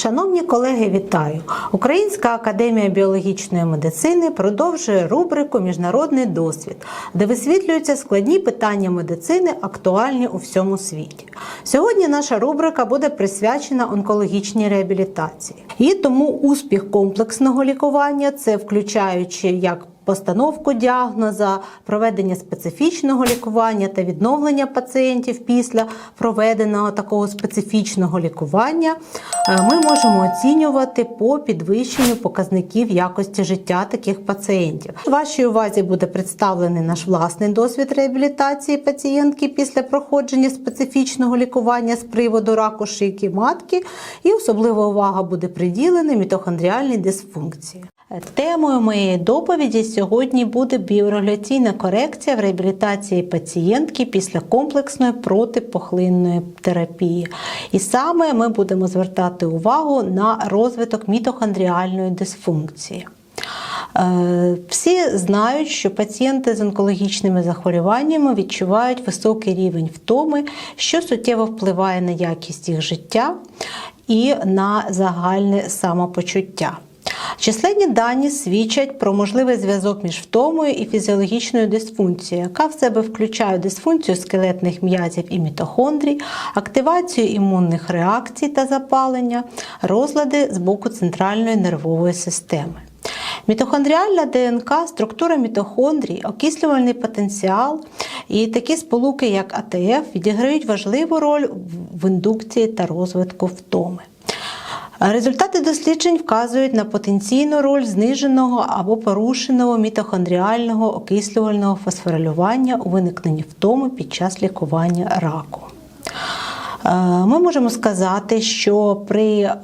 Шановні колеги, вітаю! Українська академія біологічної медицини продовжує рубрику Міжнародний досвід, де висвітлюються складні питання медицини, актуальні у всьому світі. Сьогодні наша рубрика буде присвячена онкологічній реабілітації. І тому успіх комплексного лікування це включаючи як постановку діагноза, проведення специфічного лікування та відновлення пацієнтів після проведеного такого специфічного лікування, е, ми можемо оцінювати по підвищенню показників якості життя таких пацієнтів. Вашій увазі буде представлений наш власний досвід реабілітації пацієнтки після проходження специфічного лікування з приводу раку шийки матки, і особлива увага буде приділена мітохондріальній дисфункції. Темою моєї доповіді сьогодні буде біорегуляційна корекція в реабілітації пацієнтки після комплексної протипохлинної терапії. І саме ми будемо звертати увагу на розвиток мітохондріальної дисфункції. Е, Всі знають, що пацієнти з онкологічними захворюваннями відчувають високий рівень втоми, що суттєво впливає на якість їх життя і на загальне самопочуття. Численні дані свідчать про можливий зв'язок між втомою і фізіологічною дисфункцією, яка в себе включає дисфункцію скелетних м'язів і мітохондрій, активацію імунних реакцій та запалення, розлади з боку центральної нервової системи. Мітохондріальна ДНК, структура мітохондрій, окислювальний потенціал і такі сполуки, як АТФ, відіграють важливу роль в індукції та розвитку втоми. Результати досліджень вказують на потенційну роль зниженого або порушеного мітохондріального окислювального фосфорилювання у виникненні втоми під час лікування раку. Е, Ми можемо сказати, що при е,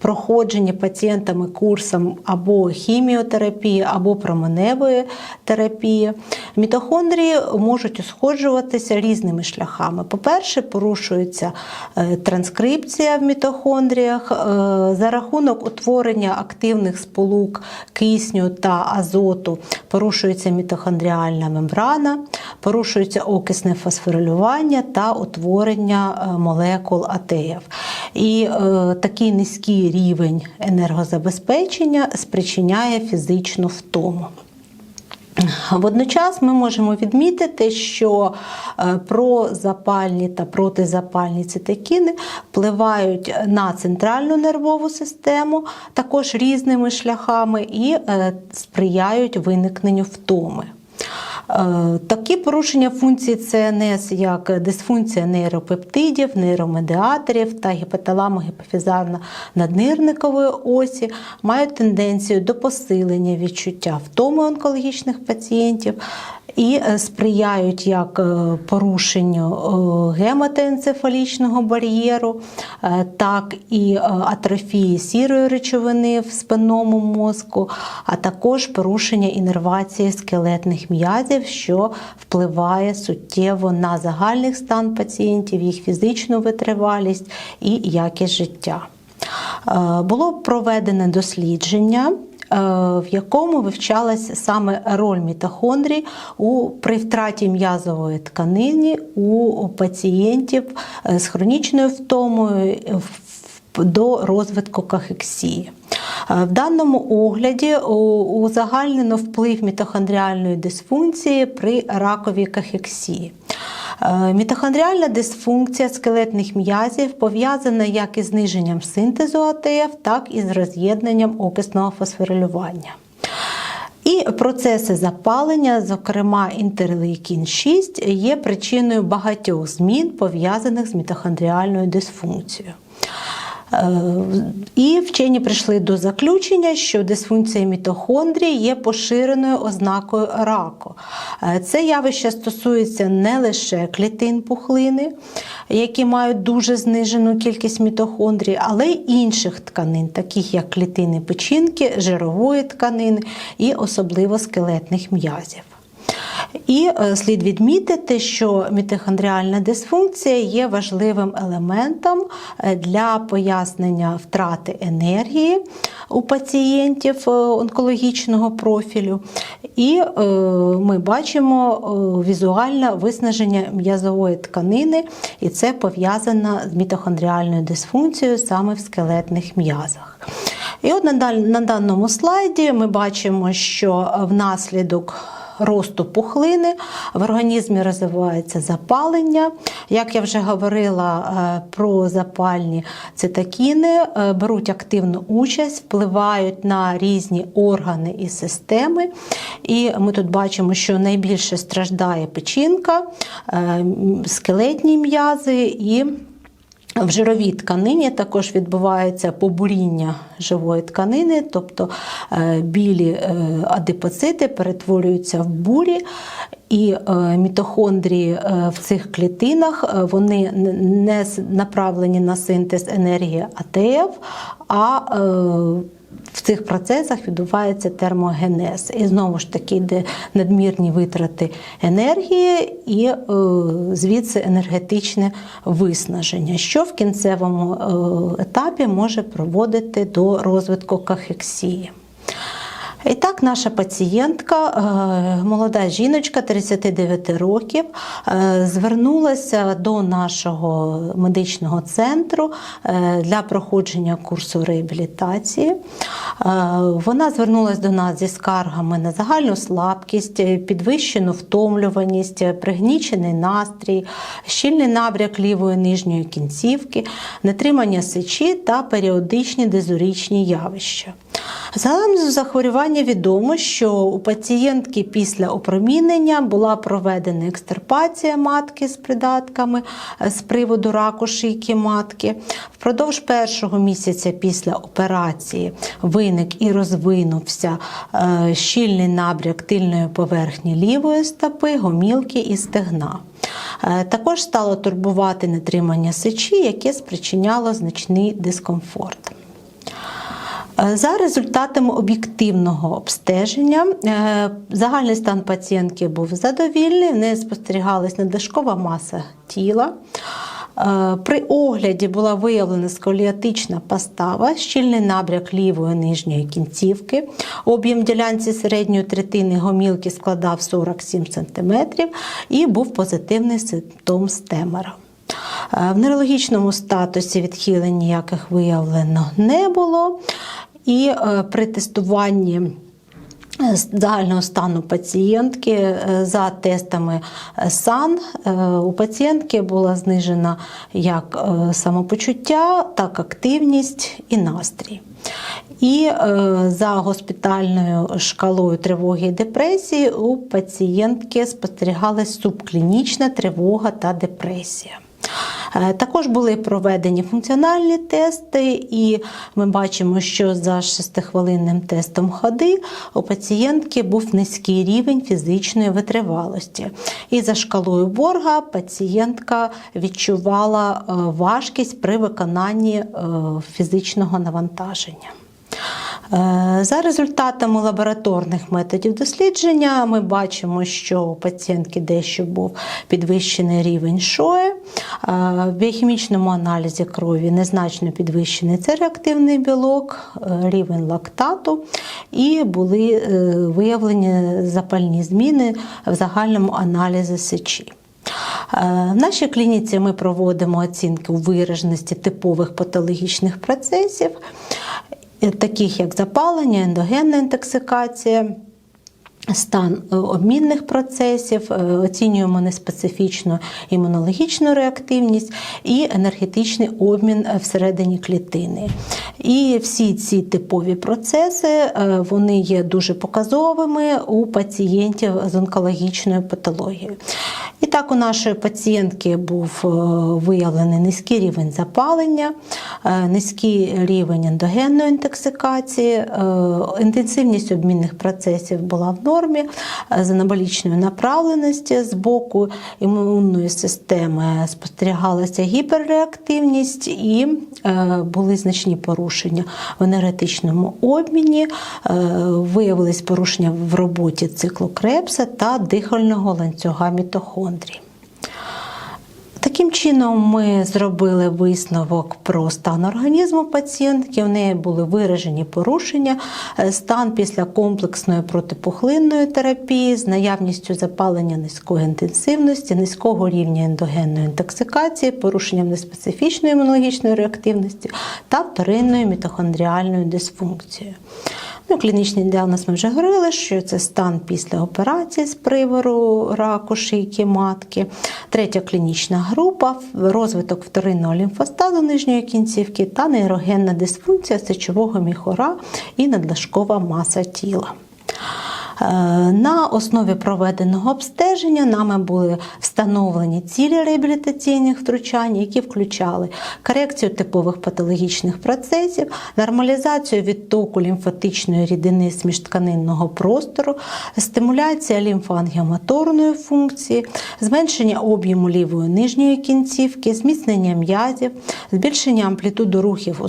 проходженні пацієнтами курсом або хіміотерапії, або променевої терапії, мітохондрії можуть усходжуватися різними шляхами. По-перше, порушується е, транскрипція в мітохондріях за рахунок утворення активних сполук кисню та азоту, порушується мітохондріальна мембрана, порушується окисне фосфорилювання та утворення молекул АТФ. І е, такий низький рівень енергозабезпечення спричиняє фізичну втому. Водночас ми можемо відмітити, що е, прозапальні та протизапальні цитокіни впливають на центральну нервову систему також різними шляхами і е, сприяють виникненню втоми. Е, Такі порушення функції ЦНС, як дисфункція нейропептидів, нейромедіаторів та гіпоталамо-гіпофізарно наднирникової осі, мають тенденцію до посилення відчуття втоми онкологічних пацієнтів і е, сприяють як е, порушенню е, гематоенцефалічного бар'єру, так і атрофії сірої речовини в спинному мозку, а також порушення інервації скелетних м'язів, що впливає суттєво на загальний стан пацієнтів, їх фізичну витривалість і якість життя. Було проведене дослідження. Е, В якому вивчалася саме роль мітохондрій у при втраті м'язової тканини у пацієнтів е, з хронічною втомою до розвитку кахексії. Е, В даному огляді узагальнено вплив мітохондріальної дисфункції при раковій кахексії. Е, Мітохондріальна дисфункція скелетних м'язів пов'язана як із зниженням синтезу АТФ, так і з роз'єднанням окисного фосфорилювання. І процеси запалення, зокрема інтерлейкін 6, є причиною багатьох змін, пов'язаних з мітохондріальною дисфункцією. Е, І вчені прийшли до заключення, що дисфункція мітохондрій є поширеною ознакою раку. Е, Це явище стосується не лише клітин пухлини, які мають дуже знижену кількість мітохондрій, але й інших тканин, таких як клітини печінки, жирової тканини і особливо скелетних м'язів. І е, слід відмітити, що мітохондріальна дисфункція є важливим елементом е, для пояснення втрати енергії у пацієнтів е, онкологічного профілю. І ми бачимо візуальне виснаження м'язової тканини, і це пов'язано з мітохондріальною дисфункцією саме в скелетних м'язах. І от на даному слайді ми бачимо, що внаслідок росту пухлини в організмі розвивається запалення. Як я вже говорила е, про запальні цитокіни, е, беруть активну участь, впливають на різні органи і системи. І ми тут бачимо, що найбільше страждає печінка, е, скелетні м'язи і в жировій тканині також відбувається побуріння живої тканини, тобто е, білі е, адипоцити перетворюються в бурі, і е, мітохондрії в цих клітинах вони не направлені на синтез енергії АТФ, а в цих процесах відбувається термогенез. І знову ж таки йде надмірні витрати енергії і е, звідси енергетичне виснаження, що в кінцевому е, етапі може проводити до розвитку кахексії. І так, наша пацієнтка, е, молода жіночка 39 років, е, звернулася до нашого медичного центру е, для проходження курсу реабілітації. Вона звернулася до нас зі скаргами на загальну слабкість, підвищену втомлюваність, пригнічений настрій, щільний набряк лівої нижньої кінцівки, нетримання сечі та періодичні дезурічні явища. Загалом захворювання відомо, що у пацієнтки після опромінення була проведена екстирпація матки з придатками е, з приводу раку шийки матки. Впродовж першого місяця після операції виник і розвинувся е, щільний набряк тильної поверхні лівої стопи, гомілки і стегна. Е, Також стало турбувати нетримання сечі, яке спричиняло значний дискомфорт. Е, За результатами об'єктивного обстеження е, загальний стан пацієнтки був задовільний, в неї спостерігалась надлишкова маса тіла. Е, При огляді була виявлена сколіатична постава, щільний набряк лівої нижньої кінцівки. Об'єм ділянці середньої третини гомілки складав 47 см і був позитивний симптом стемера. Е, В нейрологічному статусі відхилень ніяких виявлено не було. І е, при тестуванні е, загального стану пацієнтки за тестами САН у пацієнтки була знижена як самопочуття, так активність і настрій. І за госпітальною шкалою тривоги і депресії у пацієнтки спостерігалась субклінічна тривога та депресія. Е, Також були проведені функціональні тести, і ми бачимо, що за шестихвилинним тестом ходи у пацієнтки був низький рівень фізичної витривалості. І за шкалою борга пацієнтка відчувала е, важкість при виконанні е, фізичного навантаження. Е, За результатами лабораторних методів дослідження ми бачимо, що у пацієнтки дещо був підвищений рівень шоє. Е, В біохімічному аналізі крові незначно підвищений це-реактивний білок, е, рівень лактату, і були виявлені запальні зміни в загальному аналізі сечі. В нашій клініці ми проводимо оцінки у вираженості типових патологічних процесів, таких як запалення, ендогенна інтоксикація. Стан е, обмінних процесів, е, оцінюємо неспецифічну імунологічну реактивність і енергетичний обмін е, всередині клітини. І всі ці типові процеси е, вони є дуже показовими у пацієнтів з онкологічною патологією. І так, у нашої пацієнтки був е, виявлений низький рівень запалення, е, низький рівень ендогенної інтоксикації, інтенсивність обмінних процесів була в нормі, з анаболічною направленості з боку імунної системи спостерігалася гіперреактивність і були значні порушення в енергетичному обміні, е, виявились порушення в роботі циклу Крепса та дихального ланцюга мітохондрій. Яким чином ми зробили висновок про стан організму пацієнтки? В неї були виражені порушення, е, стан після комплексної протипухлинної терапії з наявністю запалення низької інтенсивності, низького рівня ендогенної інтоксикації, порушенням неспецифічної імунологічної реактивності та вторинною мітохондріальною дисфункцією. Ну, клінічний діагноз ми вже говорили, що це стан після операції з привору раку шийки матки. Третя клінічна група розвиток вторинного лімфостазу нижньої кінцівки та нейрогенна дисфункція сечового міхора і надлишкова маса тіла. Е, На основі проведеного обстеження нами були встановлені цілі реабілітаційних втручань, які включали корекцію типових патологічних процесів, нормалізацію відтоку лімфатичної рідини з міжтканинного простору, стимуляція лімфоангіомоторної функції, зменшення об'єму лівої нижньої кінцівки, зміцнення м'язів, збільшення амплітуду рухів у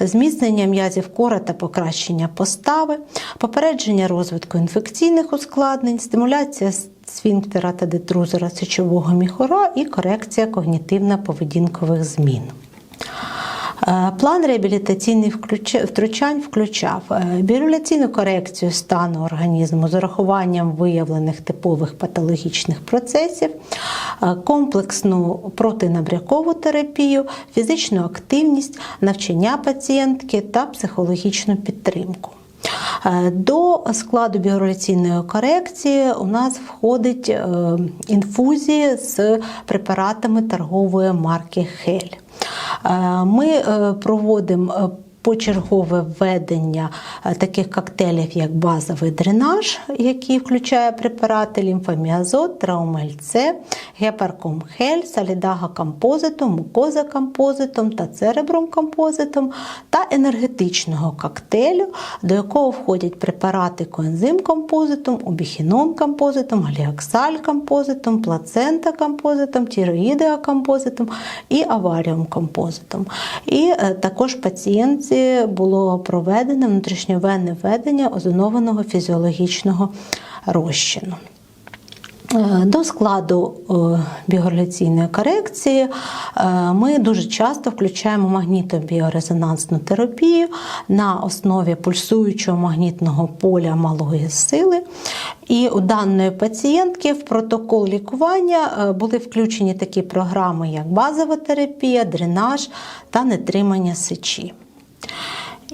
зміцнення м'язів кора та покращення постави, попередження розвитку інфекційних ускладнень, стимуляція сфінктера та детрузора сечового міхора і корекція когнітивно-поведінкових змін. Е, План реабілітаційних втручань включав е, корекцію стану організму з урахуванням виявлених типових патологічних процесів, е, комплексну протинабрякову терапію, фізичну активність, навчання пацієнтки та психологічну підтримку. Е, До складу біорегуляційної корекції у нас входить інфузія інфузії з препаратами торгової марки Хель. Е, Ми е, проводимо е, почергове введення е, таких коктейлів, як базовий дренаж, який включає препарати лімфоміазот, траумель-С, гепарком Хель, салідага композитом, мукоза композитом та церебром композитом та енергетичного коктейлю, до якого входять препарати коензим композитом, убіхінон композитом, галіоксаль композитом, плацента композитом, тіроїдеа композитом і аваріум композитом. І е, також пацієнтці було проведено внутрішньовенне введення озонованого фізіологічного розчину. Е, До складу е, біорегуляційної корекції е, ми дуже часто включаємо магнітобіорезонансну терапію на основі пульсуючого магнітного поля малої сили. І у даної пацієнтки в протокол лікування були включені такі програми, як базова терапія, дренаж та нетримання сечі.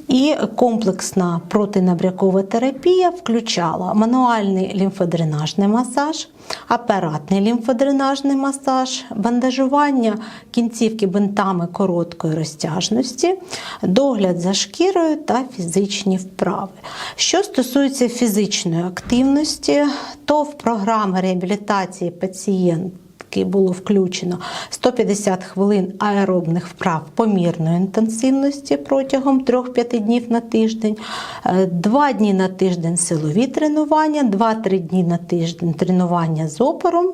І комплексна протинабрякова терапія включала мануальний лімфодренажний масаж, апаратний лімфодренажний масаж, бандажування кінцівки бинтами короткої розтяжності, догляд за шкірою та фізичні вправи. Що стосується фізичної активності, то в програми реабілітації пацієнтів який було включено 150 хвилин аеробних вправ помірної інтенсивності протягом 3-5 днів на тиждень, 2 дні на тиждень силові тренування, 2-3 дні на тиждень тренування з опором.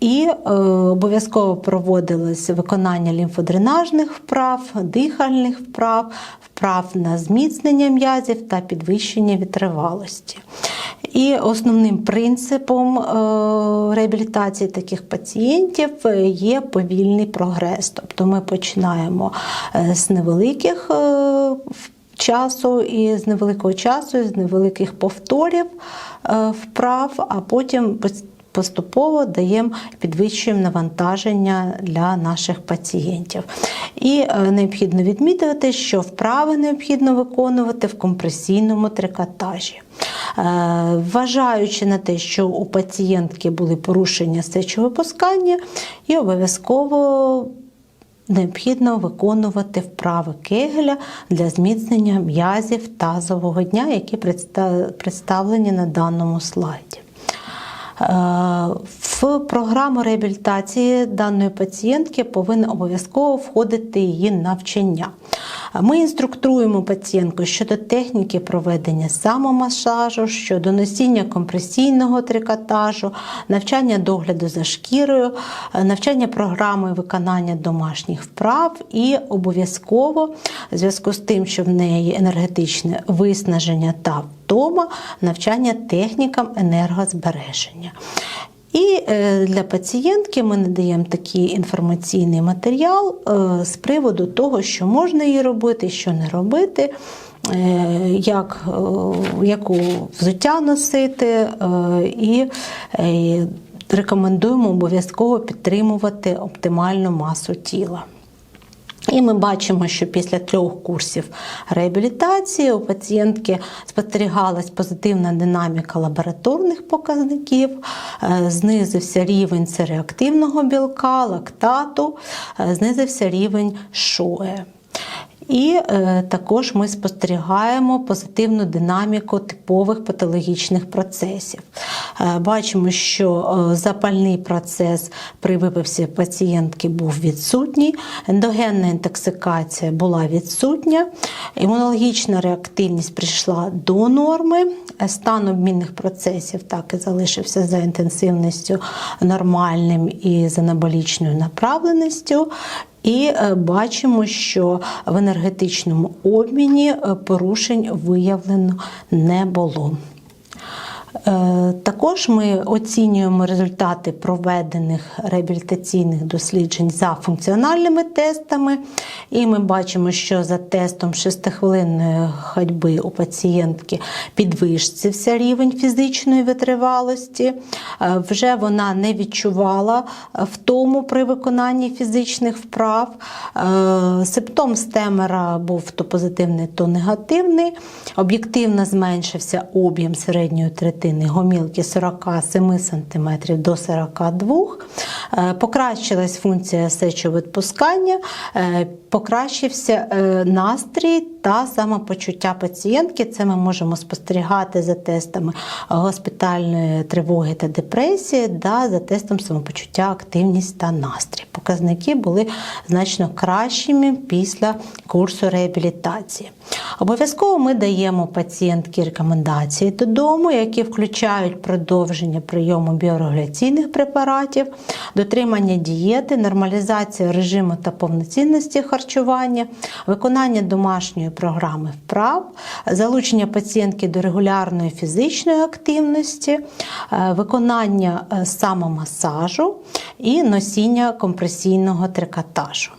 І е, обов'язково проводилось виконання лімфодренажних вправ, дихальних вправ, вправ на зміцнення м'язів та підвищення витривалості. І основним принципом е, реабілітації таких пацієнтів є повільний прогрес. Тобто ми починаємо е, з невеликих е, часу і з невеликого часу, і з невеликих повторів е, вправ, а потім поступово даємо підвищуємо навантаження для наших пацієнтів. І е, необхідно відмітити, що вправи необхідно виконувати в компресійному трикотажі. Е, Вважаючи на те, що у пацієнтки були порушення сечовипускання, і обов'язково необхідно виконувати вправи кегеля для зміцнення м'язів тазового дня, які представлені на даному слайді. В програму реабілітації даної пацієнтки повинно обов'язково входити її навчання. Ми інструктуємо пацієнтку щодо техніки проведення самомасажу, щодо носіння компресійного трикотажу, навчання догляду за шкірою, навчання програми виконання домашніх вправ і обов'язково в зв'язку з тим, що в неї енергетичне виснаження та втома, навчання технікам енергозбереження. І е, для пацієнтки ми надаємо такий інформаційний матеріал е, з приводу того, що можна їй робити, що не робити. е, Як, яку взуття носити, і рекомендуємо обов'язково підтримувати оптимальну масу тіла. І ми бачимо, що після трьох курсів реабілітації у пацієнтки спостерігалась позитивна динаміка лабораторних показників, е, знизився рівень цереактивного білка, лактату, е, знизився рівень шоє. І е, також ми спостерігаємо позитивну динаміку типових патологічних процесів. Е, бачимо, що е, запальний процес при випивці пацієнтки був відсутній, ендогенна інтоксикація була відсутня, імунологічна реактивність прийшла до норми, е, стан обмінних процесів так і залишився за інтенсивністю нормальним і з анаболічною направленістю. І е, бачимо, що в енергетичному обміні е, порушень виявлено не було. Е, Також ми оцінюємо результати проведених реабілітаційних досліджень за функціональними тестами, і ми бачимо, що за тестом 6-хвилинної ходьби у пацієнтки підвищився рівень фізичної витривалості. Е, Вже вона не відчувала втому при виконанні фізичних вправ. Е, Симптом стемера був то позитивний, то негативний. Об'єктивно зменшився об'єм середньої третини гомілки 47 см до 42 Е, Покращилась функція сечовидпускання, е, покращився е, настрій та самопочуття пацієнтки. Це ми можемо спостерігати за тестами госпітальної тривоги та депресії, да, за тестом самопочуття, активність та настрій. Показники були значно кращими після курсу реабілітації. Обов'язково ми даємо пацієнтки рекомендації додому, які включають продовження прийому біорегуляційних препаратів, дотримання дієти, нормалізація режиму та повноцінності харчування, виконання домашньої програми вправ, залучення пацієнтки до регулярної фізичної активності, е, виконання е, самомасажу і носіння компресійного трикотажу.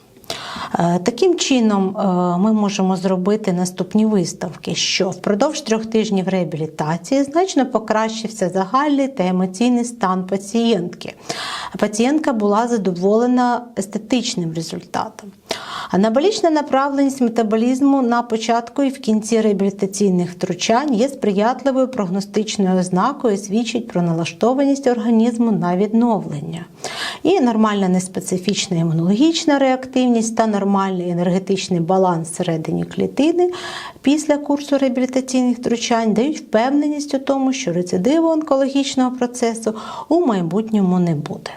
Е, Таким чином, ми можемо зробити наступні виставки, що впродовж трьох тижнів реабілітації значно покращився загальний та емоційний стан пацієнтки. Пацієнтка була задоволена естетичним результатом. Анаболічна направленість метаболізму на початку і в кінці реабілітаційних втручань є сприятливою прогностичною ознакою свідчить про налаштованість організму на відновлення. І нормальна неспецифічна імунологічна реактивність та нормальний енергетичний баланс всередині клітини після курсу реабілітаційних втручань дають впевненість у тому, що рецидиву онкологічного процесу у майбутньому не буде.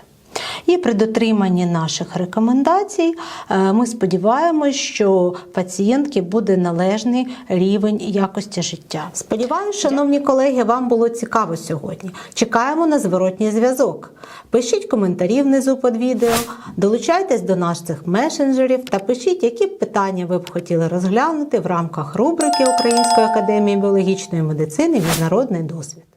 І при дотриманні наших рекомендацій е, ми сподіваємось, що пацієнтки буде належний рівень якості життя. Сподіваюся, шановні колеги, вам було цікаво сьогодні. Чекаємо на зворотній зв'язок. Пишіть коментарі внизу під відео, долучайтесь до наших месенджерів та пишіть, які питання ви б хотіли розглянути в рамках рубрики Української академії біологічної медицини Міжнародний досвід.